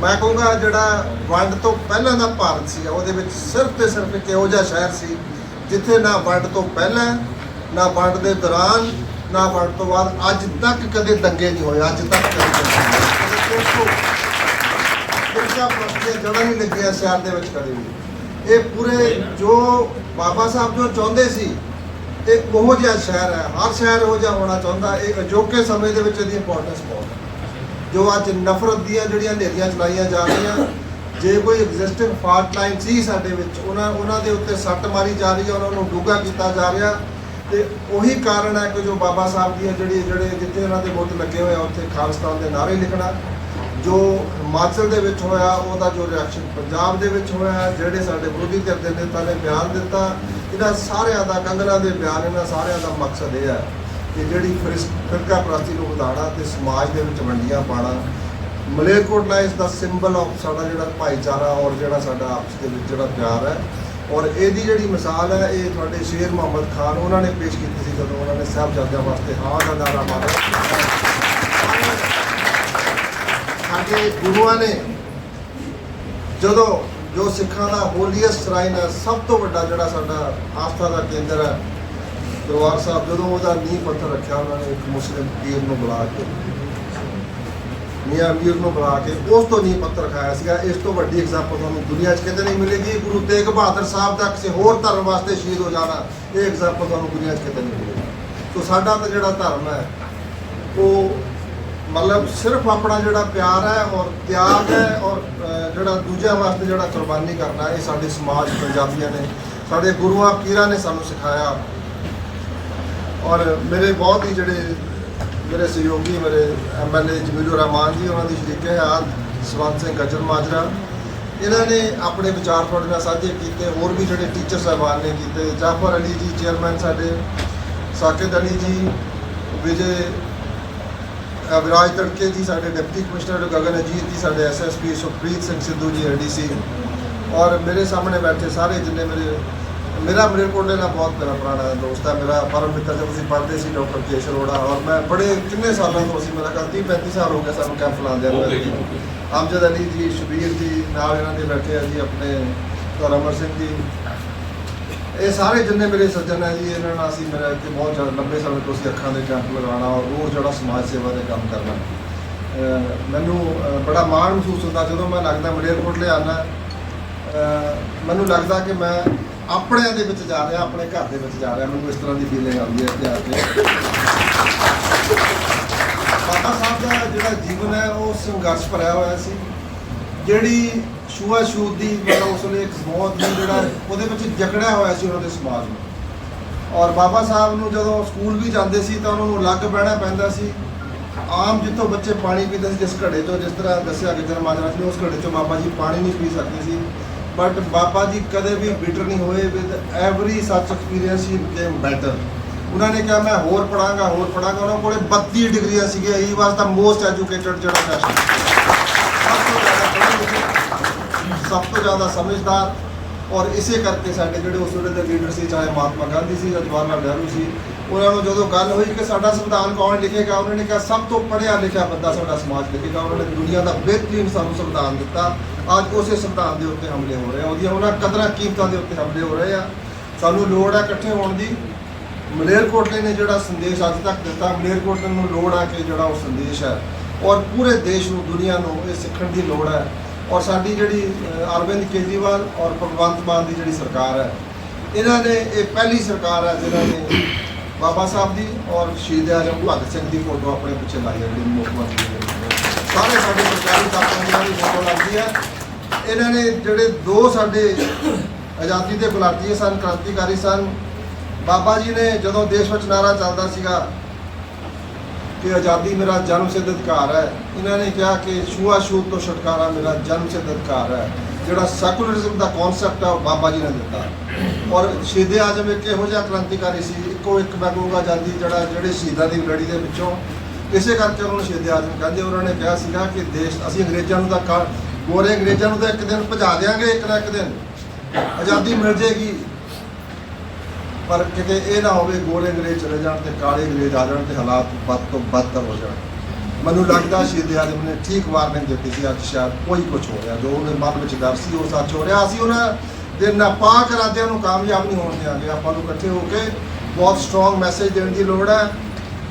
ਮੈਂ ਕਹੂੰਗਾ ਜਿਹੜਾ ਵੰਡ ਤੋਂ ਪਹਿਲਾਂ ਦਾ ਭਾਰਤ ਸੀ, ਉਹਦੇ ਵਿੱਚ ਸਿਰਫ ਤੇ ਸਿਰਫ ਇੱਕ ਇਹੋ ਜਿਹਾ ਸ਼ਹਿਰ ਸੀ, ਜਿੱਥੇ ਨਾ ਵੰਡ ਤੋਂ ਪਹਿਲਾਂ, ਨਾ ਵੰਡ ਦੇ ਦੌਰਾਨ, ਨਾ ਵੰਡ ਤੋਂ ਬਾਅਦ ਅੱਜ ਤੱਕ ਕਦੇ ਦੰਗੇ ਨਹੀਂ ਹੋਏ, ਅੱਜ ਤੱਕ ਕਦੇ ਦੰਗੇ ਨਹੀਂ ਹੋਏ। ਜੜਾ ਨਹੀਂ ਲੱਗਿਆ ਸ਼ਹਿਰ ਦੇ ਵਿੱਚ ਕਦੇ ਵੀ ਇਹ ਪੂਰੇ ਜੋ ਬਾਬਾ ਸਾਹਿਬ ਜੋ ਚਾਹੁੰਦੇ ਸੀ, ਇਹ ਉਹੋ ਜਿਹਾ ਸ਼ਹਿਰ ਹੈ, ਹਰ ਸ਼ਹਿਰ ਉਹੋ ਜਿਹਾ ਹੋਣਾ ਚਾਹੁੰਦਾ, ਇਹ ਅਜੋਕੇ ਸਮੇਂ ਦੇ ਵਿੱਚ ਇਹਦੀ ਇੰਪੋਰਟੈਂਸ ਬਹੁਤ ਹੈ। ਜੋ ਅੱਜ ਨਫ਼ਰਤ ਦੀਆਂ ਜਿਹੜੀਆਂ ਹਨੇਰੀਆਂ ਚਲਾਈਆਂ ਜਾ ਰਹੀਆਂ, ਜੇ ਕੋਈ ਐਗਜ਼ਿਸਟਿੰਗ ਫਾਲਟ ਲਾਈਨ ਸੀ ਸਾਡੇ ਵਿੱਚ, ਉਹਨਾਂ ਉਹਨਾਂ ਦੇ ਉੱਤੇ ਸੱਟ ਮਾਰੀ ਜਾ ਰਹੀ ਹੈ, ਉਹਨਾਂ ਨੂੰ ਡੂੰਘਾ ਕੀਤਾ ਜਾ ਰਿਹਾ। ਤੇ ਉਹੀ ਕਾਰਨ ਹੈ ਕਿ ਜੋ ਬਾਬਾ ਸਾਹਿਬ ਦੀਆਂ ਜਿਹੜੀ, ਜਿਹੜੇ, ਜਿੱਥੇ ਉਹਨਾਂ ਦੇ ਬੁੱਤ ਲੱਗੇ ਹੋਏ ਆ, ਉੱਥੇ ਖਾਲਿਸਤਾਨ ਦੇ ਨਾਰੇ ਲਿਖਣਾ। ਜੋ ਹਿਮਾਚਲ ਦੇ ਵਿੱਚ ਹੋਇਆ, ਉਹਦਾ ਜੋ ਰਿਐਕਸ਼ਨ ਪੰਜਾਬ ਦੇ ਵਿੱਚ ਹੋਇਆ, ਜਿਹੜੇ ਸਾਡੇ ਵਿਰੋਧੀ ਧਿਰ ਦੇ ਨੇਤਾ ਨੇ ਬਿਆਨ ਦਿੱਤਾ, ਇਹਨਾਂ ਸਾਰਿਆਂ ਦਾ ਕੰਗਨਾ ਦੇ ਬਿਆਨ, ਇਹਨਾਂ ਸਾਰਿਆਂ ਦਾ ਮਕਸਦ ਇਹ ਹੈ ਕਿ ਜਿਹੜੀ ਫਿਰਸ- ਫਿਰਕਾ ਪ੍ਰਸਤੀ ਨੂੰ ਵਧਾਉਣਾ ਤੇ ਸਮਾਜ ਦੇ ਵਿੱਚ ਵੰਡੀਆਂ ਪਾਣਾ ਮਲੇਰਕੋਟਲਾ ਇਸ ਦਾ ਸਿੰਬਲ ਆਫ ਸਾਡਾ ਜਿਹੜਾ ਭਾਈਚਾਰਾ ਔਰ ਜਿਹੜਾ ਸਾਡਾ ਆਪਸ ਦੇ ਵਿੱਚ ਜਿਹੜਾ ਪਿਆਰ ਹੈ। ਔਰ ਇਹਦੀ ਜਿਹੜੀ ਮਿਸਾਲ ਹੈ, ਇਹ ਤੁਹਾਡੇ ਸ਼ੇਰ ਮੁਹੰਮਦ ਖਾਨ, ਉਹਨਾਂ ਨੇ ਪੇਸ਼ ਕੀਤੀ ਸੀ ਜਦੋਂ ਉਹਨਾਂ ਨੇ ਸਾਹਿਬਜ਼ਾਦਿਆਂ ਵਾਸਤੇ ਹਾਂ ਦਾ ਨਾਰਾ ਮਾਰਿਆ। ਸਾਡੇ ਗੁਰੂਆਂ ਨੇ ਜਦੋਂ ਜੋ ਸਿੱਖਾਂ ਦਾ ਹੋਲੀਐਸਟ ਸ਼ਰਾਈਨ ਹੈ, ਸਭ ਤੋਂ ਵੱਡਾ ਜਿਹੜਾ ਸਾਡਾ ਆਸਥਾ ਦਾ ਕੇਂਦਰ ਹੈ ਦਰਬਾਰ ਸਾਹਿਬ, ਜਦੋਂ ਉਹਦਾ ਨੀਂਹ ਪੱਥਰ ਰੱਖਿਆ, ਉਹਨਾਂ ਨੇ ਇੱਕ ਮੁਸਲਿਮ ਪੀਰ ਨੂੰ ਬੁਲਾ ਕੇ, ਮੀਆਂ ਮੀਰ ਨੂੰ ਬੁਲਾ ਕੇ ਉਸ ਤੋਂ ਨੀਂਹ ਪੱਥਰ ਖਾਇਆ ਸੀਗਾ। ਇਸ ਤੋਂ ਵੱਡੀ ਐਗਜ਼ਾਮਪਲ ਤੁਹਾਨੂੰ ਦੁਨੀਆ 'ਚ ਕਿਤੇ ਨਹੀਂ ਮਿਲੇਗੀ। ਗੁਰੂ ਤੇਗ ਬਹਾਦਰ ਸਾਹਿਬ ਦਾ ਕਿਸੇ ਹੋਰ ਧਰਮ ਵਾਸਤੇ ਸ਼ਹੀਦ ਹੋ ਜਾਣਾ, ਇਹ ਐਗਜ਼ਾਮਪਲ ਤੁਹਾਨੂੰ ਦੁਨੀਆ 'ਚ ਕਿਤੇ ਨਹੀਂ ਮਿਲੇਗੀ। ਸੋ ਸਾਡਾ ਤਾਂ ਜਿਹੜਾ ਧਰਮ ਹੈ, ਉਹ ਮਤਲਬ ਸਿਰਫ ਆਪਣਾ ਜਿਹੜਾ ਪਿਆਰ ਹੈ ਔਰ ਤਿਆਗ ਹੈ ਔਰ ਜਿਹੜਾ ਦੂਜਿਆਂ ਵਾਸਤੇ ਜਿਹੜਾ ਕੁਰਬਾਨੀ ਕਰਨਾ, ਇਹ ਸਾਡੇ ਸਮਾਜ ਪੰਜਾਬੀਆਂ ਨੇ, ਸਾਡੇ ਗੁਰੂਆਂ, ਪੀਰਾਂ ਨੇ ਸਾਨੂੰ ਸਿਖਾਇਆ। ਔਰ ਮੇਰੇ ਬਹੁਤ ਹੀ ਜਿਹੜੇ ਮੇਰੇ ਸਹਿਯੋਗੀ, ਮੇਰੇ ਐਮਐਲਏ ਜਮੀਲੁਰ ਰਹਿਮਾਨ ਜੀ, ਉਹਨਾਂ ਦੀ ਸ਼ਰੀਕੇ ਆ, ਸਵੰਤ ਸਿੰਘ ਗੱਜਰ ਮਾਜਰਾ। ਇਹਨਾਂ ਨੇ ਆਪਣੇ ਵਿਚਾਰ ਤੁਹਾਡੇ ਨਾਲ ਸਾਂਝੇ ਕੀਤੇ, ਹੋਰ ਵੀ ਜਿਹੜੇ ਟੀਚਰ ਸਾਹਿਬਾਨ ਨੇ ਕੀਤੇ, ਜਾਫਰ ਅਲੀ ਜੀ ਚੇਅਰਮੈਨ ਸਾਡੇ, ਸਾਕਿਦ ਅਲੀ ਜੀ, ਵਿਜੇ ਵਿਰਾਜ ਤੜਕੇ ਜੀ, ਸਾਡੇ ਡਿਪਟੀ ਕਮਿਸ਼ਨਰ ਗਗਨ ਅਜੀਤ ਜੀ, ਸਾਡੇ ਐਸਐਸਪੀ ਸੁਖਪ੍ਰੀਤ ਸਿੰਘ ਸਿੱਧੂ ਜੀ ਐਡੀਸੀ ਔਰ ਮੇਰੇ ਸਾਹਮਣੇ ਬੈਠੇ ਸਾਰੇ ਜਿੰਨੇ ਮੇਰੇ ਮੇਰਾ ਮਲੇਰਕੋਟਲੇ ਨਾਲ ਬਹੁਤ ਮੇਰਾ ਪੁਰਾਣਾ ਦੋਸਤ ਹੈ ਮੇਰਾ ਪਰਮ ਮਿੱਤਰ ਜਦ ਅਸੀਂ ਪੜ੍ਹਦੇ ਸੀ ਡਾਕਟਰ ਕੇਸ਼ ਅਰੋੜਾ ਔਰ ਮੈਂ ਬੜੇ ਕਿੰਨੇ ਸਾਲਾਂ ਤੋਂ ਅਸੀਂ ਮੇਰਾ ਕੱਲ 30 35 ਸਾਲ ਹੋ ਗਏ ਸਾਨੂੰ ਕੈਂਪ ਲਾਉਂਦੇ ਆ। ਅਮਜਦ ਅਲੀ ਜੀ ਸ਼ਬੀਰ ਜੀ ਨਾਲ ਇਹਨਾਂ ਦੇ ਬੈਠੇ ਆ ਜੀ ਆਪਣੇ ਧਰਮ ਅਮਰ ਸਿੰਘ ਜੀ। ਇਹ ਸਾਰੇ ਜਿੰਨੇ ਮੇਰੇ ਸੱਜਣ ਹੈ ਜੀ ਇਹਨਾਂ ਨਾਲ ਅਸੀਂ ਮੇਰਾ ਇੱਥੇ ਬਹੁਤ ਜ਼ਿਆਦਾ ਲੰਬੇ ਸਮੇਂ ਤੋਂ ਅਸੀਂ ਅੱਖਾਂ ਦੇ ਕੈਂਪ ਲਗਾਉਣਾ ਔਰ ਰੋਜ਼ ਜਿਹੜਾ ਸਮਾਜ ਸੇਵਾ ਦੇ ਕੰਮ ਕਰਨਾ। ਮੈਨੂੰ ਬੜਾ ਮਾਣ ਮਹਿਸੂਸ ਹੁੰਦਾ ਜਦੋਂ ਮੈਂ ਲੱਗਦਾ ਮਲੇਰਕੋਟਲੇ ਆਉਣਾ ਮੈਨੂੰ ਲੱਗਦਾ ਕਿ ਮੈਂ ਆਪਣਿਆਂ ਦੇ ਵਿੱਚ ਜਾ ਰਿਹਾ, ਆਪਣੇ ਘਰ ਦੇ ਵਿੱਚ ਜਾ ਰਿਹਾ। ਮੈਨੂੰ ਇਸ ਤਰ੍ਹਾਂ ਦੀ ਫੀਲਿੰਗ ਆਉਂਦੀ ਹੈ ਇੱਥੇ ਆ ਬਾਬਾ ਸਾਹਿਬ ਦਾ ਜਿਹੜਾ ਜੀਵਨ ਹੈ, ਉਹ ਸੰਘਰਸ਼ ਭਰਿਆ ਹੋਇਆ ਸੀ। ਜਿਹੜੀ ਛੂਆ ਛੂਤ ਦੀ ਮਤਲਬ ਉਸ ਵੇਲੇ ਇੱਕ ਬਹੁਤ ਦੀ ਜਿਹੜਾ ਉਹਦੇ ਵਿੱਚ ਜਕੜਿਆ ਹੋਇਆ ਸੀ ਉਹਨਾਂ ਦੇ ਸਮਾਜ ਨੂੰ। ਔਰ ਬਾਬਾ ਸਾਹਿਬ ਨੂੰ ਜਦੋਂ ਸਕੂਲ ਵੀ ਜਾਂਦੇ ਸੀ, ਤਾਂ ਉਹਨਾਂ ਨੂੰ ਅਲੱਗ ਬਹਿਣਾ ਪੈਂਦਾ ਸੀ। ਆਮ ਜਿੱਥੋਂ ਬੱਚੇ ਪਾਣੀ ਪੀਂਦੇ ਸੀ, ਜਿਸ ਘੜੇ ਤੋਂ, ਜਿਸ ਤਰ੍ਹਾਂ ਦੱਸਿਆ ਕਿ ਜਨਮ ਸੀ ਉਸ ਘੜੇ ਚੋਂ ਬਾਬਾ ਜੀ ਪਾਣੀ ਨਹੀਂ ਪੀ ਸਕਦੇ ਸੀ। ਬਟ ਬਾਬਾ ਜੀ ਕਦੇ ਵੀ ਬਿਟਰ ਨਹੀਂ ਹੋਏ ਵਿਦ ਐਵਰੀ ਸੱਚ ਐਕਸਪੀਰੀਅੰਸ ਹੀ ਬਿਕੇਮ ਬੈਟਰ ਉਹਨਾਂ ਨੇ ਕਿਹਾ, ਮੈਂ ਹੋਰ ਪੜਾਂਗਾ ਹੋਰ ਪੜਾਂਗਾ ਉਹਨਾਂ ਕੋਲੇ 32 ਡਿਗਰੀਆਂ ਸੀਗੀਆਂ ਹੀ ਵਾਸ ਦਾ ਮੋਸਟ ਐਜੂਕੇਟਡ ਜਿਹੜਾ ਫੈਸ਼ਨ ਸਭ ਤੋਂ ਜ਼ਿਆਦਾ ਸਮਝਦਾਰ। ਔਰ ਇਸੇ ਕਰਕੇ ਸਾਡੇ ਜਿਹੜੇ ਉਸ ਵੇਲੇ ਦੇ ਲੀਡਰ ਸੀ, ਚਾਹੇ ਮਹਾਤਮਾ ਗਾਂਧੀ ਸੀ ਜਾਂ ਜਵਾਹਰ ਲਾਲ ਨਹਿਰੂ ਸੀ ਉਹਨਾਂ ਨੂੰ ਜਦੋਂ ਗੱਲ ਹੋਈ ਕਿ ਸਾਡਾ ਸੰਵਿਧਾਨ ਕੌਣ ਲਿਖੇਗਾ, ਉਹਨਾਂ ਨੇ ਕਿਹਾ, ਸਭ ਤੋਂ ਪੜ੍ਹਿਆ ਲਿਖਿਆ ਬੰਦਾ ਸਾਡਾ ਸਮਾਜ ਲਿਖੇਗਾ। ਉਹਨਾਂ ਨੇ ਦੁਨੀਆ ਦਾ ਬਿਹਤਰੀਨ ਸਾਨੂੰ ਸੰਵਿਧਾਨ ਦਿੱਤਾ। ਅੱਜ ਉਸੇ ਸੰਵਿਧਾਨ ਦੇ ਉੱਤੇ ਹਮਲੇ ਹੋ ਰਹੇ ਆ। ਉਹਦੀਆਂ ਉਹਨਾਂ ਕਦਰਾਂ ਕੀਮਤਾਂ ਦੇ ਉੱਤੇ ਹਮਲੇ ਹੋ ਰਹੇ ਆ। ਸਾਨੂੰ ਲੋੜ ਹੈ ਇਕੱਠੇ ਹੋਣ ਦੀ। ਮਲੇਰਕੋਟਲੇ ਨੇ ਜਿਹੜਾ ਸੰਦੇਸ਼ ਅੱਜ ਤੱਕ ਦਿੱਤਾ ਮਲੇਰਕੋਟਲੇ ਨੂੰ ਲੋੜ ਹੈ ਕਿ ਜਿਹੜਾ ਉਹ ਸੰਦੇਸ਼ ਹੈ, ਔਰ ਪੂਰੇ ਦੇਸ਼ ਨੂੰ, ਦੁਨੀਆ ਨੂੰ ਇਹ ਸਿੱਖਣ ਦੀ ਲੋੜ ਹੈ। ਔਰ ਸਾਡੀ ਜਿਹੜੀ ਅਰਵਿੰਦ ਕੇਜਰੀਵਾਲ ਔਰ ਭਗਵੰਤ ਮਾਨ ਦੀ ਜਿਹੜੀ ਸਰਕਾਰ ਹੈ, ਇਹਨਾਂ ਨੇ ਇਹ ਪਹਿਲੀ ਸਰਕਾਰ ਹੈ ਜਿਨ੍ਹਾਂ ਨੇ ਬਾਬਾ ਸਾਹਿਬ ਦੀ ਔਰ ਸ਼ਹੀਦ ਆਜਮ ਭਗਤ ਸਿੰਘ ਦੀ ਫੋਟੋ ਆਪਣੇ ਪਿੱਛੇ ਲਾਈ ਹੈ, ਜਿਹੜੀ ਮੁੱਖ ਮੰਤਰੀ ਨੇ ਸਾਰੇ ਸਾਡੇ ਸਰਕਾਰੀ ਦਫ਼ਤਰਾਂ ਦੀ ਫੋਟੋ ਲੱਗਦੀ ਹੈ, ਇਹਨਾਂ ਨੇ ਜਿਹੜੇ ਦੋ ਸਾਡੇ ਆਜ਼ਾਦੀ ਦੇ ਗੁਲਾਟੀ ਸਨ, ਕ੍ਰਾਂਤੀਕਾਰੀ ਸਨ, ਬਾਬਾ ਜੀ ਨੇ ਜਦੋਂ ਦੇਸ਼ ਵਿੱਚ ਨਾਰਾ ਚੱਲਦਾ ਸੀਗਾ ਕਿ ਆਜ਼ਾਦੀ ਮੇਰਾ ਜਨਮ ਸਿੱਧ ਅਧਿਕਾਰ ਹੈ, ਇਹਨਾਂ ਨੇ ਕਿਹਾ ਕਿ ਛੂਆ ਛੂਤ ਤੋਂ ਛੁਟਕਾਰਾ ਮੇਰਾ ਜਨਮ ਸਿੱਧ ਅਧਿਕਾਰ ਹੈ, ਜਿਹੜਾ ਸੈਕੂਲਰਿਜ਼ਮ ਦਾ ਕਨਸੈਪਟ ਹੈ, ਉਹ ਬਾਬਾ ਜੀ ਨੇ ਦਿੱਤਾ। ਔਰ ਸ਼ਹੀਦ ਆਜਮ ਇੱਕ ਇਹੋ ਜਿਹਾ ਕ੍ਰਾਂਤੀਕਾਰੀ ਸੀ ਇੱਕੋ ਇੱਕ ਮੈਂ ਕਹੂੰਗਾ ਆਜ਼ਾਦੀ ਜਿਹੜਾ ਜਿਹੜੇ ਸ਼ਹੀਦਾਂ ਦੀ ਲੜੀ ਦੇ ਵਿੱਚੋਂ। ਇਸੇ ਕਰਕੇ ਉਹਨਾਂ ਨੂੰ ਸ਼ਹੀਦ ਆਜਮ ਕਹਿੰਦੇ ਉਹਨਾਂ ਨੇ ਕਿਹਾ ਸੀਗਾ ਕਿ ਦੇਸ਼, ਅਸੀਂ ਅੰਗਰੇਜ਼ਾਂ ਨੂੰ ਤਾਂ ਗੋਰੇ ਅੰਗਰੇਜ਼ਾਂ ਨੂੰ ਤਾਂ ਇੱਕ ਦਿਨ ਭਜਾ ਦੇਾਂਗੇ ਇੱਕ ਨਾ ਇੱਕ ਦਿਨ। ਆਜ਼ਾਦੀ ਮਿਲ ਜੇਗੀ ਪਰ ਕਿਤੇ ਇਹ ਨਾ ਹੋਵੇ ਗੋਰੇ ਅੰਗਰੇਜ਼ ਚਲੇ ਜਾਣ ਤੇ ਕਾਲੇ ਅੰਗਰੇਜ਼ ਆ ਜਾਣ ਤੇ ਹਾਲਾਤ ਬਦ ਤੋਂ ਬਦਤਰ ਹੋ ਜਾਣ। ਮੈਨੂੰ ਲੱਗਦਾ ਸ਼ਹੀਦ ਆਜ਼ਮ ਨੇ ਠੀਕ ਵਾਰਨਿੰਗ ਦਿੱਤੀ ਸੀ, ਅੱਜ ਸ਼ਾਇਦ ਕੋਈ ਕੁਝ ਹੋ ਰਿਹਾ, ਜੋ ਉਹਦੇ ਮਨ ਵਿੱਚ ਡਰ ਸੀ, ਉਹ ਸੱਚ ਹੋ ਰਿਹਾ। ਅਸੀਂ ਉਹਨਾਂ ਦੇ ਨਾਪਾਕ ਇਰਾਦਿਆਂ ਨੂੰ ਕਾਮਯਾਬ ਨਹੀਂ ਹੋਣ ਦਿਆਂਗੇ। ਆਪਾਂ ਨੂੰ ਇਕੱਠੇ ਹੋ ਕੇ ਬਹੁਤ ਸਟਰੋਂਗ ਮੈਸੇਜ ਦੇਣ ਦੀ ਲੋੜ ਹੈ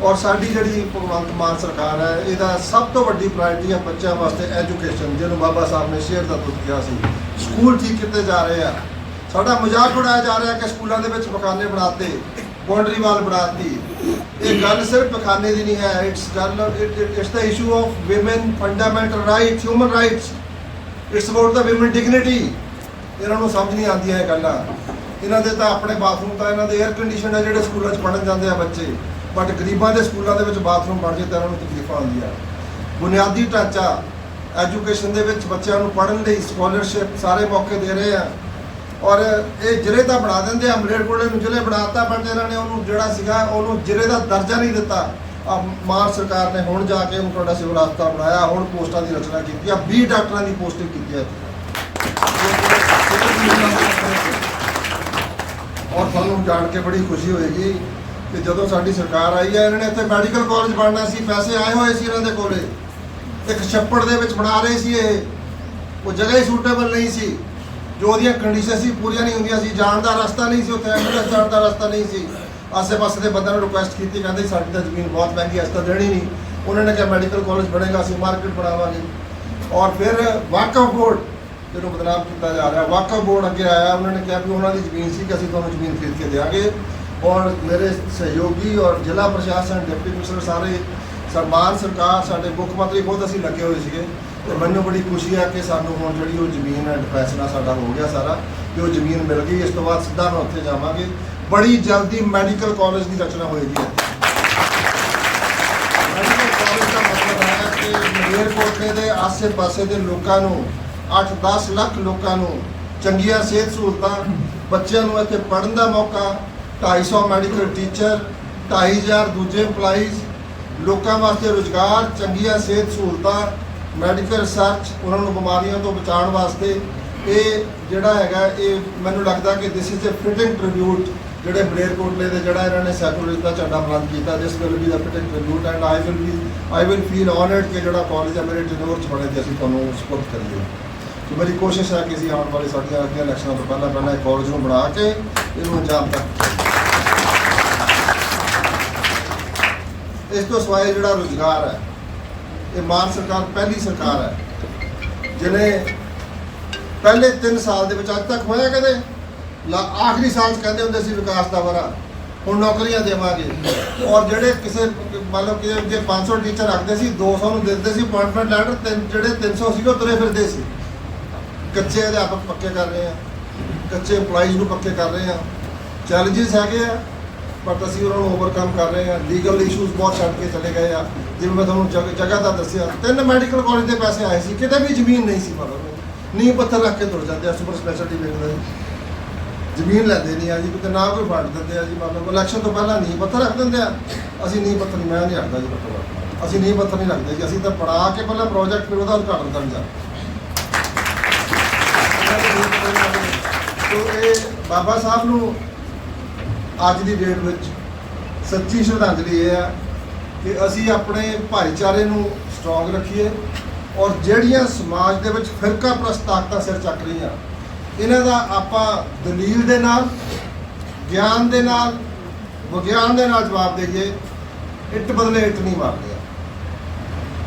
ਔਰ ਸਾਡੀ ਜਿਹੜੀ ਭਗਵੰਤ ਮਾਨ ਸਰਕਾਰ ਹੈ, ਇਹਦਾ ਸਭ ਤੋਂ ਵੱਡੀ ਪ੍ਰਾਇੋਰਟੀ ਹੈ ਬੱਚਿਆਂ ਵਾਸਤੇ ਐਜੂਕੇਸ਼ਨ ਜਿਹਨੂੰ ਬਾਬਾ ਸਾਹਿਬ ਨੇ ਸ਼ੇਰ ਦਾ ਦੁੱਧ ਕਿਹਾ ਸੀ। ਸਕੂਲ ਠੀਕ ਕੀਤੇ ਜਾ ਰਹੇ ਆ। ਸਾਡਾ ਮਜ਼ਾਕ ਉਡਾਇਆ ਜਾ ਰਿਹਾ ਕਿ ਸਕੂਲਾਂ ਦੇ ਵਿੱਚ ਪਖਾਨੇ ਬਣਾਤੇ ਬਾਉਂਡਰੀ ਵਾਲ ਬਣਾਤੀ। ਇਹ ਗੱਲ ਸਿਰਫ ਪਖਾਨੇ ਦੀ ਨਹੀਂ ਹੈ ਇਟਸ ਗੱਲ it's the issue of woman fundamental rights human rights it's about the woman dignity ਇਹਨਾਂ ਨੂੰ ਸਮਝ ਨਹੀਂ ਆਉਂਦੀਆਂ ਇਹ ਗੱਲਾਂ। ਇਹਨਾਂ ਦੇ ਤਾਂ ਆਪਣੇ ਬਾਥਰੂਮ ਤਾਂ ਇਹਨਾਂ ਦੇ 에ਅਰ ਕੰਡੀਸ਼ਨ ਹੈ ਜਿਹੜੇ ਸਕੂਲਾਂ 'ਚ ਪੜ੍ਹਨ ਜਾਂਦੇ ਆ ਬੱਚੇ। ਬਟ ਗਰੀਬਾਂ ਦੇ ਸਕੂਲਾਂ ਦੇ ਵਿੱਚ ਬਾਥਰੂਮ ਬਣ ਜੇ ਤਾਂ ਇਹਨਾਂ ਨੂੰ ਤਕਲੀਫਾਂ ਆਉਂਦੀਆਂ। ਬੁਨਿਆਦੀ ਢਾਂਚਾ ਐਜੂਕੇਸ਼ਨ ਦੇ ਵਿੱਚ ਬੱਚਿਆਂ ਨੂੰ ਪੜ੍ਹਨ ਲਈ ਸਕਾਲਰਸ਼ਿਪ ਸਾਰੇ ਮੌਕੇ ਦੇ ਰਹੇ ਆ। ਔਰ ਇਹ ਜ਼ਿਲ੍ਹੇ ਤਾਂ ਬਣਾ ਦਿੰਦੇ ਆ ਮਲੇਰਕੋਟਲੇ ਨੂੰ ਜ਼ਿਲ੍ਹੇ ਬਣਾਤਾ ਬਟ ਇਹਨਾਂ ਨੇ ਉਹਨੂੰ ਜਿਹੜਾ ਸੀਗਾ, ਉਹਨੂੰ ਜ਼ਿਲ੍ਹੇ ਦਾ ਦਰਜਾ ਨਹੀਂ ਦਿੱਤਾ। ਮਾਨ ਸਰਕਾਰ ਨੇ ਹੁਣ ਜਾ ਕੇ ਉਹਨੂੰ ਤੁਹਾਡਾ ਸਿਵਲ ਹਸਪਤਾਲ ਬਣਾਇਆ, ਹੁਣ ਪੋਸਟਾਂ ਦੀ ਰਚਨਾ ਕੀਤੀ ਆ 20 ਡਾਕਟਰਾਂ ਦੀ ਪੋਸਟਿੰਗ ਕੀਤੀ ਹੈ ਔਰ ਤੁਹਾਨੂੰ ਜਾਣ ਕੇ ਬੜੀ ਖੁਸ਼ੀ ਹੋਏਗੀ ਕਿ ਜਦੋਂ ਸਾਡੀ ਸਰਕਾਰ ਆਈ ਹੈ, ਇਹਨਾਂ ਨੇ ਇੱਥੇ ਮੈਡੀਕਲ ਕਾਲਜ ਬਣਨਾ ਸੀ, ਪੈਸੇ ਆਏ ਹੋਏ ਸੀ ਇਹਨਾਂ ਦੇ ਕੋਲੇ। ਇੱਕ ਛੱਪੜ ਦੇ ਵਿੱਚ ਬਣਾ ਰਹੇ ਸੀ ਇਹ। ਉਹ ਜਗ੍ਹਾ ਹੀ ਸੂਟੇਬਲ ਨਹੀਂ ਸੀ। ਜੋ ਉਹਦੀਆਂ ਕੰਡੀਸ਼ਨ ਸੀ, ਪੂਰੀਆਂ ਨਹੀਂ ਹੁੰਦੀਆਂ ਸੀ। ਜਾਣ ਦਾ ਰਸਤਾ ਨਹੀਂ ਸੀ ਉੱਥੇ ਐਂਬੂਲੈਂਸ ਜਾਣ ਦਾ ਰਸਤਾ ਨਹੀਂ ਸੀ। ਆਸੇ-ਪਾਸੇ ਦੇ ਬੰਦਿਆਂ ਨੂੰ ਰਿਕੁਐਸਟ ਕੀਤੀ, ਕਹਿੰਦੇ ਸਾਡੀ ਤਾਂ ਜ਼ਮੀਨ ਬਹੁਤ ਮਹਿੰਗੀ ਹੈ, ਅਸੀਂ ਦੇਣੀ ਨਹੀਂ। ਉਹਨਾਂ ਨੇ ਕਿਹਾ, ਮੈਡੀਕਲ ਕਾਲਜ ਬਣੇਗਾ, ਅਸੀਂ ਮਾਰਕੀਟ ਬਣਾਵਾਂਗੇ। ਔਰ ਫਿਰ ਵਾਕਫ ਬੋਰਡ ਜਿਹਨੂੰ ਬਦਨਾਮ ਕੀਤਾ ਜਾ ਰਿਹਾ ਵਾਕਫ ਬੋਰਡ ਅੱਗੇ ਆਇਆ, ਉਹਨਾਂ ਨੇ ਕਿਹਾ ਵੀ ਉਹਨਾਂ ਦੀ ਜ਼ਮੀਨ ਸੀ ਕਿ ਅਸੀਂ ਤੁਹਾਨੂੰ ਜ਼ਮੀਨ ਖਰੀਦ ਕੇ ਦੇਵਾਂਗੇ ਔਰ ਮੇਰੇ ਸਹਿਯੋਗੀ ਔਰ ਜ਼ਿਲ੍ਹਾ ਪ੍ਰਸ਼ਾਸਨ, ਡਿਪਟੀ ਕਮਿਸ਼ਨਰ ਸਾਰੇ ਸਰਮਾਨ ਸਰਕਾਰ, ਸਾਡੇ ਮੁੱਖ ਮੰਤਰੀ ਖੁਦ ਅਸੀਂ ਲੱਗੇ ਹੋਏ ਸੀਗੇ। ਤੇ ਮੈਨੂੰ ਬੜੀ ਖੁਸ਼ੀ ਆ ਕਿ ਸਾਨੂੰ ਹੁਣ ਜਿਹੜੀ ਉਹ ਜ਼ਮੀਨ ਹੈ ਫੈਸਲਾ ਸਾਡਾ ਹੋ ਗਿਆ ਸਾਰਾ, ਕਿ ਉਹ ਜ਼ਮੀਨ ਮਿਲ ਗਈ। ਇਸ ਤੋਂ ਬਾਅਦ ਸਿੱਧਾ ਮੈਂ ਉੱਥੇ ਜਾਵਾਂਗੇ। ਬੜੀ ਜਲਦੀ ਮੈਡੀਕਲ ਕਾਲਜ ਦੀ ਰਚਨਾ ਹੋਏਗੀ। ਮੈਡੀਕਲ ਕਾਲਜ ਦਾ ਮਤਲਬ ਹੈ ਕਿ ਮਲੇਰਕੋਟਲੇ ਦੇ ਆਸੇ-ਪਾਸੇ ਦੇ ਲੋਕਾਂ ਨੂੰ 8-10 ਲੱਖ ਲੋਕਾਂ ਨੂੰ ਚੰਗੀਆਂ ਸਿਹਤ ਸਹੂਲਤਾਂ, ਬੱਚਿਆਂ ਨੂੰ ਇੱਥੇ ਪੜ੍ਹਨ ਦਾ ਮੌਕਾ 250 ਮੈਡੀਕਲ ਟੀਚਰ 2500 ਦੂਜੇ EMPLOYEES, ਲੋਕਾਂ ਵਾਸਤੇ ਰੁਜ਼ਗਾਰ, ਚੰਗੀਆਂ ਸਿਹਤ ਸਹੂਲਤਾਂ, ਮੈਡੀਕਲ ਰਿਸਰਚ ਉਹਨਾਂ ਨੂੰ ਬਿਮਾਰੀਆਂ ਤੋਂ ਬਚਾਉਣ ਵਾਸਤੇ ਇਹ ਜਿਹੜਾ ਹੈਗਾ, ਇਹ ਮੈਨੂੰ ਲੱਗਦਾ ਕਿ this is a fitting tribute ਜਿਹੜੇ ਮਲੇਰਕੋਟਲੇ ਦੇ ਜਿਹੜਾ ਇਹਨਾਂ ਨੇ ਸੈਕੂਲਰਿਜ਼ਮ ਦਾ ਝੰਡਾ ਬੁਲੰਦ ਕੀਤਾ this will be the fitting tribute and I will be I will feel honoured ਕਿ ਜਿਹੜਾ ਕਾਲਜ ਹੈ, ਮੇਰੇ ਜਨੌਰ ਚ ਬਣੇ ਤੇ ਅਸੀਂ ਤੁਹਾਨੂੰ ਸਪੋਰਟ ਕਰੀਏ। ਸੋ ਮੇਰੀ ਕੋਸ਼ਿਸ਼ ਹੈ ਕਿ ਅਸੀਂ ਆਉਣ ਵਾਲੇ ਸਾਡੀਆਂ ਅੱਗੇ ਇਲੈਕਸ਼ਨਾਂ ਤੋਂ ਪਹਿਲਾਂ ਪਹਿਲਾਂ ਇਹ ਕਾਲਜ ਨੂੰ ਬਣਾ ਕੇ ਇਹਨੂੰ ਅੰਜਾਮ ਤੱਕ ਇਸ ਤੋਂ ਸਿਵਾਏ ਜਿਹੜਾ ਰੁਜ਼ਗਾਰ ਹੈ, ਇਹ ਮਾਨ ਸਰਕਾਰ ਪਹਿਲੀ ਸਰਕਾਰ ਹੈ, ਜਿਹਨੇ ਪਹਿਲੇ 3 ਸਾਲ ਦੇ ਵਿੱਚ ਅੱਜ ਤੱਕ ਹੋਇਆ ਕਦੇ? ਆਖਰੀ ਸਾਲ ਕਹਿੰਦੇ ਹੁੰਦੇ ਸੀ ਵਿਕਾਸ ਦਾ ਵਰਾ, ਹੁਣ ਨੌਕਰੀਆਂ ਦੇਵਾਂਗੇ। ਔਰ ਜਿਹੜੇ ਕਿਸੇ ਮਤਲਬ ਕਿ ਜੇ 500 ਟੀਚਰ ਰੱਖਦੇ ਸੀ 200 ਨੂੰ ਦਿੰਦੇ ਸੀ ਅਪਾਇੰਟਮੈਂਟ ਲੈਟਰ ਤੇ ਜਿਹੜੇ 300 ਸੀ ਉਹ ਤੁਰੇ ਫਿਰਦੇ ਸੀ। ਕੱਚੇ ਅਧਿਆਪਕ ਪੱਕੇ ਕਰ ਰਹੇ ਆ, ਕੱਚੇ EMPLOYEES ਨੂੰ ਪੱਕੇ ਕਰ ਰਹੇ ਆ। ਚੈਲੰਜਸ ਹੈਗੇ ਆ ਬਟ ਅਸੀਂ ਉਹਨਾਂ ਨੂੰ ਓਵਰਕਮ ਕਰ ਰਹੇ ਆ। ਲੀਗਲ ਇਸ਼ੂਜ਼ ਬਹੁਤ ਛੱਡ ਕੇ ਚਲੇ ਗਏ ਆ। ਜਿਵੇਂ ਮੈਂ ਤੁਹਾਨੂੰ ਜਗ- ਜਗ੍ਹਾ ਦਾ ਦੱਸਿਆ, ਤਿੰਨ ਮੈਡੀਕਲ ਕਾਲਜ ਦੇ ਪੈਸੇ ਆਏ ਸੀ, ਕਿਤੇ ਵੀ ਜ਼ਮੀਨ ਨਹੀਂ ਸੀ ਮਤਲਬ ਨੀਂਹ ਪੱਥਰ ਰੱਖ ਕੇ ਤੁਰ ਜਾਂਦੇ ਆ ਸੁਪਰ ਸਪੈਸ਼ਲਟੀ ਵੇਖਦੇ ਜ਼ਮੀਨ ਲੈਂਦੇ ਨਹੀਂ ਆ ਜੀ, ਕਿਤੇ ਨਾ ਕੋਈ ਵੰਡ ਦਿੰਦੇ ਆ ਜੀ ਮਤਲਬ ਇਲੈਕਸ਼ਨ ਤੋਂ ਪਹਿਲਾਂ ਨੀਂਹ ਪੱਥਰ ਰੱਖ ਦਿੰਦੇ ਆ। ਅਸੀਂ ਨੀਂਹ ਪੱਥਰ ਨਹੀਂ, ਮੈਂ ਨਹੀਂ ਰੱਖਦਾ ਜੀ ਮਤਲਬ ਅਸੀਂ ਨੀਂਹ ਪੱਥਰ ਨਹੀਂ ਰੱਖਦੇ ਜੀ, ਅਸੀਂ ਤਾਂ ਪੜਾ ਕੇ ਪਹਿਲਾਂ ਪ੍ਰੋਜੈਕਟ ਫਿਰ ਉਹਦਾ ਉਦਘਾਟਨ ਕਰਨ ਜਾ ਤੋ ਇਹ ਬਾਬਾ ਸਾਹਿਬ ਨੂੰ ਅੱਜ ਦੀ ਡੇਟ ਵਿੱਚ ਸੱਚੀ ਸ਼ਰਧਾਂਜਲੀ ਇਹ ਹੈ ਕਿ ਅਸੀਂ ਆਪਣੇ ਭਾਈਚਾਰੇ ਨੂੰ ਸਟਰੋਂਗ ਰੱਖੀਏ ਔਰ ਜਿਹੜੀਆਂ ਸਮਾਜ ਦੇ ਵਿੱਚ ਫਿਰਕਾ ਪ੍ਰਸਤ ਤਾਕਤਾਂ ਸਿਰ ਚੱਕ ਰਹੀਆਂ, ਇਹਨਾਂ ਦਾ ਆਪਾਂ ਦਲੀਲ ਦੇ ਨਾਲ, ਗਿਆਨ ਦੇ ਨਾਲ, ਵਿਗਿਆਨ ਦੇ ਨਾਲ ਜਵਾਬ ਦੇਈਏ, ਇੱਟ ਬਦਲੇ ਇੱਟ ਨਹੀਂ ਮਾਰਦੇ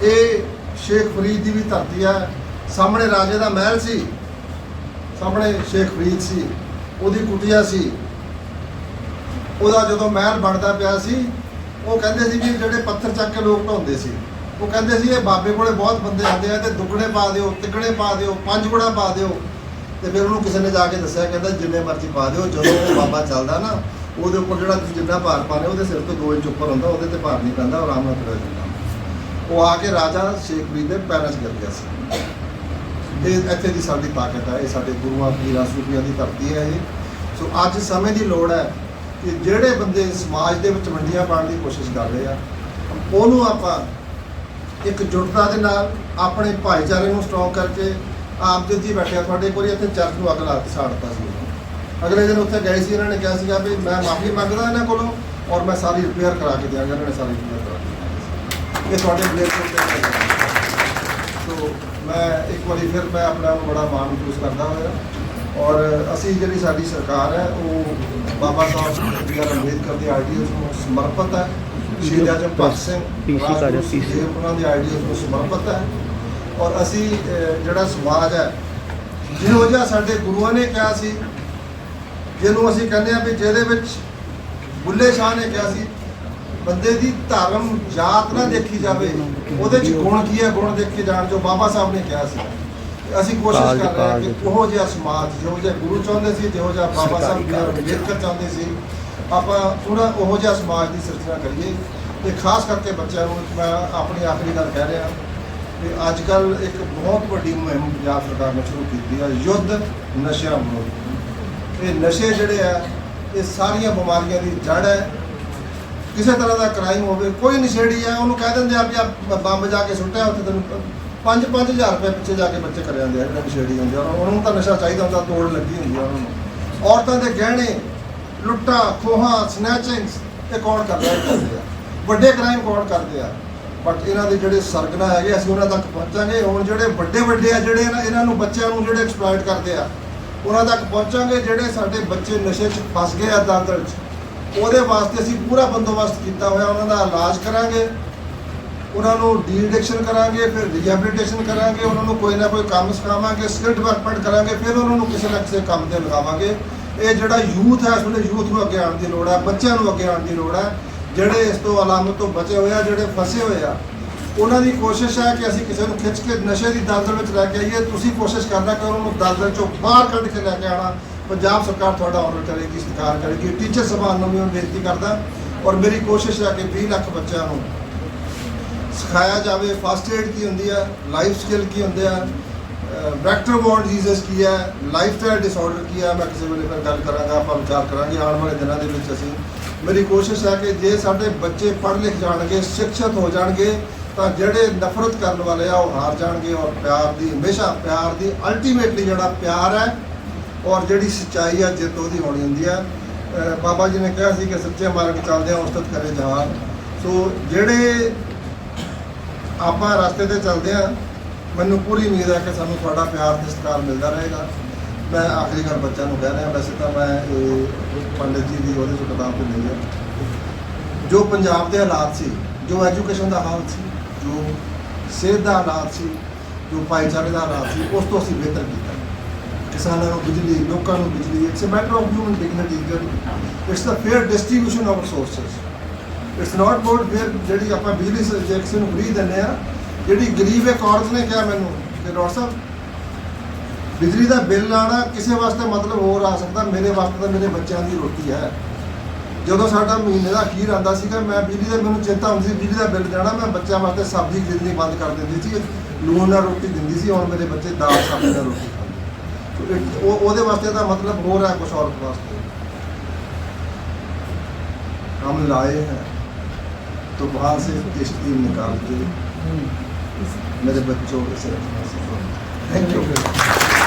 ਇਹ ਸ਼ੇਖ ਫਰੀਦ ਦੀ ਵੀ ਧਰਤੀ ਹੈ ਸਾਹਮਣੇ ਰਾਜੇ ਦਾ ਮਹਿਲ ਸੀ ਸਾਹਮਣੇ ਸ਼ੇਖ ਫਰੀਦ ਸੀ, ਉਹਦੀ ਕੁਟੀਆ ਸੀ। ਉਹਦਾ ਜਦੋਂ ਮਹਿਲ ਬਣਦਾ ਪਿਆ ਸੀ, ਉਹ ਕਹਿੰਦੇ ਸੀ ਵੀ ਜਿਹੜੇ ਪੱਥਰ ਚੱਕ ਕੇ ਲੋਕ ਢਾਉਂਦੇ ਸੀ। ਉਹ ਕਹਿੰਦੇ ਸੀ, ਇਹ ਬਾਬੇ ਕੋਲੇ ਬਹੁਤ ਬੰਦੇ ਆਉਂਦੇ ਆ ਤੇ ਦੁੱਗਣੇ ਪਾ ਦਿਓ, ਤਿੱਗਣੇ ਪਾ ਦਿਓ, ਪੰਜ ਗੁਣਾ ਪਾ ਦਿਓ। ਤੇ ਫਿਰ ਉਹਨੂੰ ਕਿਸੇ ਨੇ ਜਾ ਕੇ ਦੱਸਿਆ, ਕਹਿੰਦਾ ਜਿੰਨੇ ਮਰਜ਼ੀ ਪਾ ਦਿਓ, ਜਦੋਂ ਉਹ ਬਾਬਾ ਚੱਲਦਾ ਨਾ, ਉਹਦੇ ਉੱਪਰ ਜਿਹੜਾ ਤੁਸੀਂ ਜਿੰਨਾ ਭਾਰ ਪਾਣੇ ਉਹਦੇ ਸਿਰ ਤੋਂ 2 ਇੰਚ ਉੱਪਰ ਹੁੰਦਾ, ਉਹਦੇ ਤੇ ਭਾਰ ਨਹੀਂ ਪੈਂਦਾ, ਆਰਾਮ ਨਾਲ ਤੁਰਿਆ ਜਾਂਦਾ। ਉਹ ਆ ਕੇ ਰਾਜਾ ਸ਼ੇਖ ਫਰੀਦ ਦੇ ਪੈਰਾਂ 'ਚ ਗਿਰ ਗਿਆ ਸੀ। ਇਹ ਇੱਥੇ ਦੀ ਸਾਡੀ ਤਾਕਤ ਹੈ, ਇਹ ਸਾਡੇ ਗੁਰੂਆਂ, ਪੀਰਾਂ, ਸੂਫੀਆਂ ਦੀ ਧਰਤੀ ਹੈ ਇਹ। ਸੋ ਅੱਜ ਸਮੇਂ ਦੀ ਲੋੜ ਹੈ ਕਿ ਜਿਹੜੇ ਬੰਦੇ ਸਮਾਜ ਦੇ ਵਿੱਚ ਵੰਡੀਆਂ ਪਾਉਣ ਦੀ ਕੋਸ਼ਿਸ਼ ਕਰ ਰਹੇ ਆ, ਉਹਨੂੰ ਆਪਾਂ ਇੱਕ ਜੁਟਤਾ ਦੇ ਨਾਲ ਆਪਣੇ ਭਾਈਚਾਰੇ ਨੂੰ ਸਟਰੋਂਗ ਕਰਕੇ ਆਪ ਜੀ ਜੀ ਬੈਠਿਆ, ਤੁਹਾਡੇ ਕੋਲ ਇੱਥੇ ਚਰਚ ਨੂੰ ਅੱਗ ਲਾ ਕੇ ਸਾੜਤਾ ਸੀ। ਅਗਲੇ ਦਿਨ ਉੱਥੇ ਗਏ ਸੀ, ਇਹਨਾਂ ਨੇ ਕਿਹਾ ਸੀਗਾ ਵੀ ਮੈਂ ਮਾਫੀ ਮੰਗਦਾ ਇਹਨਾਂ ਕੋਲੋਂ ਔਰ ਮੈਂ ਸਾਰੀ ਰਿਪੇਅਰ ਕਰਾ ਕੇ ਦਿਆਂਗਾ, ਇਹਨਾਂ ਨੇ ਸਾਰੀ ਰਿਪੇਅਰ ਕਰਾ ਕੇ ਇਹ ਤੁਹਾਡੇ ਪਲੇਟ ਉੱਤੇ ਸੋ ਮੈਂ ਇੱਕ ਵਾਰੀ ਫਿਰ ਮੈਂ ਆਪਣੇ ਬੜਾ ਮਾਣ ਮਹਿਸੂਸ ਕਰਦਾ ਹੋਇਆ। ਔਰ ਅਸੀਂ ਜਿਹੜੀ ਸਾਡੀ ਸਰਕਾਰ ਹੈ ਉਹ ਬਾਬਾ ਸਾਹਿਬ ਆਰ ਅੰਬੇਦਕਰ ਦੇ ਆਈਡੀਅਲਸ ਨੂੰ ਸਮਰਪਿਤ ਹੈ। ਸ਼ਹੀਦ ਆਜਮ ਭਗਤ ਸਿੰਘ ਉਹਨਾਂ ਦੇ ਆਈਡੀਅਲਸ ਨੂੰ ਸਮਰਪਿਤ ਹੈ। ਔਰ ਅਸੀਂ ਜਿਹੜਾ ਸਮਾਜ ਹੈ ਜਿਹੋ ਜਿਹਾ ਸਾਡੇ ਗੁਰੂਆਂ ਨੇ ਕਿਹਾ ਸੀ ਜਿਹਨੂੰ ਅਸੀਂ ਕਹਿੰਦੇ ਆ ਵੀ ਜਿਹਦੇ ਵਿੱਚ ਬੁੱਲੇ ਸ਼ਾਹ ਨੇ ਕਿਹਾ ਸੀ ਬੰਦੇ ਦੀ ਧਰਮ ਜਾਤ ਨਾ ਦੇਖੀ ਜਾਵੇ ਉਹਦੇ ਚ ਗੁਣ ਕੀ ਹੈ? ਗੁਣ ਦੇਖ ਕੇ ਜਾਣ ਜੋ ਬਾਬਾ ਸਾਹਿਬ ਨੇ ਕਿਹਾ ਸੀ। ਅਸੀਂ ਕੋਸ਼ਿਸ਼ ਕਰ ਰਹੇ ਹਾਂ ਕਿ। ਉਹੋ ਜਿਹਾ ਸਮਾਜ ਜਿਹੋ ਜਿਹਾ ਗੁਰੂ ਚਾਹੁੰਦੇ ਸੀ ਜਿਹੋ ਜਿਹਾ ਬਾਬਾ ਸਾਹਿਬ। ਅੰਬੇਦਕਰ ਚਾਹੁੰਦੇ ਸੀ। ਆਪਾਂ ਪੂਰਾ ਉਹੋ ਜਿਹਾ ਸਮਾਜ ਦੀ ਸਿਰਜਣਾ ਕਰੀਏ। ਤੇ ਖਾਸ ਕਰਕੇ ਬੱਚਿਆਂ ਨੂੰ ਮੈਂ ਆਪਣੀ ਆਖਰੀ ਗੱਲ ਕਹਿ ਰਿਹਾ ਕਿ ਅੱਜ ਕੱਲ ਇੱਕ ਬਹੁਤ ਵੱਡੀ ਮੁਹਿੰਮ ਪੰਜਾਬ ਸਰਕਾਰ ਨੇ ਸ਼ੁਰੂ ਕੀਤੀ ਹੈ ਯੁੱਧ ਨਸ਼ਿਆਂ ਵਿਰੁੱਧ। ਇਹ ਨਸ਼ੇ ਜਿਹੜੇ ਆ ਇਹ ਸਾਰੀਆਂ ਬਿਮਾਰੀਆਂ ਦੀ ਜੜ ਹੈ। ਕਿਸੇ ਤਰ੍ਹਾਂ ਦਾ ਕ੍ਰਾਈਮ ਹੋਵੇ, ਕੋਈ ਨਸ਼ੇੜੀ ਆ, ਉਹਨੂੰ ਕਹਿ ਦਿੰਦੇ ਆ ਵੀ ਆ ਬੰਬ ਜਾ ਕੇ ਸੁੱਟਿਆ, ਉੱਥੇ ਤੈਨੂੰ 5-5000 ਰੁਪਏ ਪਿੱਛੇ ਜਾ ਕੇ ਬੱਚੇ ਕਰ ਜਾਂਦੇ ਆ, ਜਿਹੜੇ ਨਸ਼ੇੜੀ ਹੁੰਦੇ ਆ, ਉਹਨਾਂ ਨੂੰ ਤਾਂ ਨਸ਼ਾ ਚਾਹੀਦਾ ਹੁੰਦਾ, ਤੋੜ ਲੱਗੀ ਹੁੰਦੀ ਆ ਉਹਨਾਂ ਨੂੰ। ਔਰਤਾਂ ਦੇ ਗਹਿਣੇ, ਲੁੱਟਾਂ, ਖੋਹਾਂ ਸਨੈਚਿੰਗਸ ਇਹ ਕੌਣ ਕਰਦਾ ਹੈ ਕਰਦੇ ਆ। ਵੱਡੇ ਕ੍ਰਾਈਮ ਕੌਣ ਕਰਦੇ ਆ? ਬਟ ਇਹਨਾਂ ਦੇ ਜਿਹੜੇ ਸਰਗਨਾ ਹੈਗੇ, ਅਸੀਂ ਉਹਨਾਂ ਤੱਕ ਪਹੁੰਚਾਂਗੇ, ਹੁਣ ਜਿਹੜੇ ਵੱਡੇ ਵੱਡੇ ਆ, ਜਿਹੜੇ ਇਹਨਾਂ- ਇਹਨਾਂ ਨੂੰ ਬੱਚਿਆਂ ਨੂੰ ਜਿਹੜੇ ਐਕਸਪਲੋਇਟ ਕਰਦੇ ਆ, ਉਹਨਾਂ ਤੱਕ ਪਹੁੰਚਾਂਗੇ, ਜਿਹੜੇ ਸਾਡੇ ਬੱਚੇ ਨਸ਼ੇ 'ਚ ਫਸ ਗਏ ਆ ਦਾਦਲ 'ਚ। ਉਹਦੇ ਵਾਸਤੇ ਅਸੀਂ ਪੂਰਾ ਬੰਦੋਬਸਤ ਕੀਤਾ ਹੋਇਆ, ਉਹਨਾਂ ਦਾ ਇਲਾਜ ਕਰਾਂਗੇ, ਉਹਨਾਂ ਨੂੰ ਡੀ ਐਡਿਕਸ਼ਨ ਕਰਾਂਗੇ, ਫਿਰ ਰੀਹੈਬਿਲਿਟੇਸ਼ਨ ਕਰਾਂਗੇ, ਉਹਨਾਂ ਨੂੰ ਕੋਈ ਨਾ ਕੋਈ ਕੰਮ ਸਿਖਾਵਾਂਗੇ ਸਕਿੱਲ ਡਿਵੈਲਪਮੈਂਟ ਕਰਾਂਗੇ, ਫਿਰ ਉਹਨਾਂ ਨੂੰ ਕਿਸੇ ਨਾ ਕਿਸੇ ਕੰਮ ਤੇ ਲਗਾਵਾਂਗੇ। ਇਹ ਜਿਹੜਾ ਯੂਥ ਹੈ, ਇਸ ਵੇਲੇ ਯੂਥ ਨੂੰ ਅੱਗੇ ਆਉਣ ਦੀ ਲੋੜ ਹੈ, ਬੱਚਿਆਂ ਨੂੰ ਅੱਗੇ ਆਉਣ ਦੀ ਲੋੜ ਹੈ, ਜਿਹੜੇ ਇਸ ਤੋਂ ਅਲਾਮਤ ਤੋਂ ਬਚੇ ਹੋਏ ਆ, ਜਿਹੜੇ ਫਸੇ ਹੋਏ ਆ, ਉਹਨਾਂ ਦੀ ਕੋਸ਼ਿਸ਼ ਹੈ ਕਿ ਅਸੀਂ ਕਿਸੇ ਨੂੰ ਖਿੱਚ ਕੇ ਨਸ਼ੇ ਦੀ ਦਲਦਲ ਵਿੱਚ ਲੈ ਕੇ ਆਈਏ। ਤੁਸੀਂ ਕੋਸ਼ਿਸ਼ ਕਰਨਾ ਕਿ ਉਹਨਾਂ ਨੂੰ ਦਲਦਲ ਚੋਂ ਬਾਹਰ ਕੱਢ ਕੇ ਲੈ ਕੇ ਆਉਣਾ। ਪੰਜਾਬ ਸਰਕਾਰ ਤੁਹਾਡਾ ਆਨਰ ਕਰੇਗੀ, ਸਤਿਕਾਰ ਕਰੇਗੀ। ਟੀਚਰ ਸਭਾ ਨੂੰ ਵੀ ਮੈਂ ਬੇਨਤੀ ਕਰਦਾ ਔਰ ਮੇਰੀ ਕੋਸ਼ਿਸ਼ ਹੈ ਕਿ 20 ਲੱਖ ਬੱਚਿਆਂ ਨੂੰ ਸਿਖਾਇਆ ਜਾਵੇ। ਫਸਟ ਏਡ ਕੀ ਹੁੰਦੀ ਹੈ? ਲਾਈਫ ਸਕਿੱਲ ਕੀ ਹੁੰਦੇ ਆ? ਵੈਕਟਰ ਬੋਰਨ ਡਿਜ਼ੀਜ਼ ਕੀ ਹੈ? ਲਾਈਫ ਸਟਾਈਲ ਡਿਸਆਰਡਰ ਕੀ ਹੈ? ਮੈਂ ਕਿਸੇ ਵੇਲੇ ਫਿਰ ਗੱਲ ਕਰਾਂਗਾ, ਆਪਾਂ ਵਿਚਾਰ ਕਰਾਂਗੇ। ਆਉਣ ਵਾਲੇ ਦਿਨਾਂ ਦੇ ਵਿੱਚ ਅਸੀਂ ਮੇਰੀ ਕੋਸ਼ਿਸ਼ ਹੈ ਕਿ ਜੇ ਸਾਡੇ ਬੱਚੇ ਪੜ੍ਹ ਲਿਖ ਜਾਣਗੇ, ਸਿੱਖਿਅਤ ਹੋ ਜਾਣਗੇ, ਤਾਂ ਜਿਹੜੇ ਨਫ਼ਰਤ ਕਰਨ ਵਾਲੇ ਆ, ਉਹ ਹਾਰ ਜਾਣਗੇ ਔਰ ਪਿਆਰ ਦੀ, ਹਮੇਸ਼ਾ ਪਿਆਰ ਦੀ ਅਲਟੀਮੇਟਲੀ ਜਿਹੜਾ ਪਿਆਰ ਹੈ ਔਰ ਜਿਹੜੀ ਸੱਚਾਈ ਆ ਜਿੱਤ ਉਹਦੀ ਹੋਣੀ ਹੁੰਦੀ ਆ। ਬਾਬਾ ਜੀ ਨੇ ਕਿਹਾ ਸੀ ਕਿ ਸੱਚੇ ਮਾਰਗ ਚੱਲਦੇ ਆ ਉਸਤਤ ਕਰੇ ਜਹਾਨ। ਸੋ ਜਿਹੜੇ ਆਪਾਂ ਰਸਤੇ ਤੇ ਚੱਲਦੇ ਆ, ਮੈਨੂੰ ਪੂਰੀ ਉਮੀਦ ਹੈ ਕਿ ਸਾਨੂੰ ਤੁਹਾਡਾ ਪਿਆਰ ਤੇ ਸਤਿਕਾਰ ਮਿਲਦਾ ਰਹੇਗਾ। ਮੈਂ ਆਖਰੀ ਗੱਲ ਬੱਚਿਆਂ ਨੂੰ ਕਹਿ ਰਿਹਾ, ਵੈਸੇ ਤਾਂ ਮੈਂ ਇਹ ਪੰਡਿਤ ਜੀ ਦੀ ਉਹਦੇ ਤੋਂ ਕਿਤਾਬ ਤੇ ਲਈ ਹੈ ਜੋ ਪੰਜਾਬ ਦੇ ਹਾਲਾਤ ਸੀ, ਜੋ ਐਜੂਕੇਸ਼ਨ ਦਾ ਹਾਲ ਸੀ, ਜੋ ਸਿਹਤ ਦਾ ਹਾਲਾਤ ਸੀ, ਜੋ ਭਾਈਚਾਰੇ ਦਾ ਹਾਲਾਤ ਸੀ, ਉਸ ਤੋਂ ਅਸੀਂ ਬਿਹਤਰ ਕੀਤਾ। ਕਿਸਾਨਾਂ ਨੂੰ ਬਿਜਲੀ, ਲੋਕਾਂ ਨੂੰ ਬਿਜਲੀ it's a matter of human dignity it's the fair distribution of resources it's not about fair ਜਿਹੜੀ ਆਪਾਂ ਬਿਜਲੀ ਸਬਜੈਕਟਸ ਨੂੰ ਫ੍ਰੀ ਦਿੰਦੇ ਆ, ਜਿਹੜੀ ਗਰੀਬ ਇੱਕ ਔਰਤ ਨੇ ਕਿਹਾ ਮੈਨੂੰ, ਕਿ ਡਾਕਟਰ ਸਾਹਿਬ, ਬਿਜਲੀ ਦਾ ਬਿੱਲ ਆਣਾ ਕਿਸੇ ਵਾਸਤੇ ਮਤਲਬ ਹੋਰ ਆ ਸਕਦਾ, ਮੇਰੇ ਵਾਸਤੇ ਤਾਂ ਮੇਰੇ ਬੱਚਿਆਂ ਦੀ ਰੋਟੀ ਹੈ। ਜਦੋਂ ਸਾਡਾ ਮਹੀਨੇ ਦਾ ਅਖੀਰ ਆਉਂਦਾ ਸੀਗਾ, ਮੈਂ ਬਿਜਲੀ ਦਾ ਮੈਨੂੰ ਚਿੰਤਾ ਹੁੰਦੀ ਸੀ, ਬਿਜਲੀ ਦਾ ਬਿੱਲ ਜਾਣਾ, ਮੈਂ ਬੱਚਿਆਂ ਵਾਸਤੇ ਸਬਜ਼ੀ ਖਰੀਦਣੀ ਬੰਦ ਕਰ ਦਿੰਦੀ ਸੀ, ਲੂਣ ਨਾਲ ਰੋਟੀ ਦਿੰਦੀ ਸੀ, ਹੁਣ ਮੇਰੇ ਬੱਚੇ ਦਾਲ ਸਬਜ਼ੀ ਨਾਲ ਰੋਟੀ ਉਹ ਉਹਦੇ ਵਾਸਤੇ ਤਾਂ ਮਤਲਬ ਹੋਰ ਹੈ ਕੁਝ ਔਰਤ ਵਾਸਤੇ हम लाए हैं तो वहाँ से किश्ती निकाल के मेरे बच्चों को से थैंक यू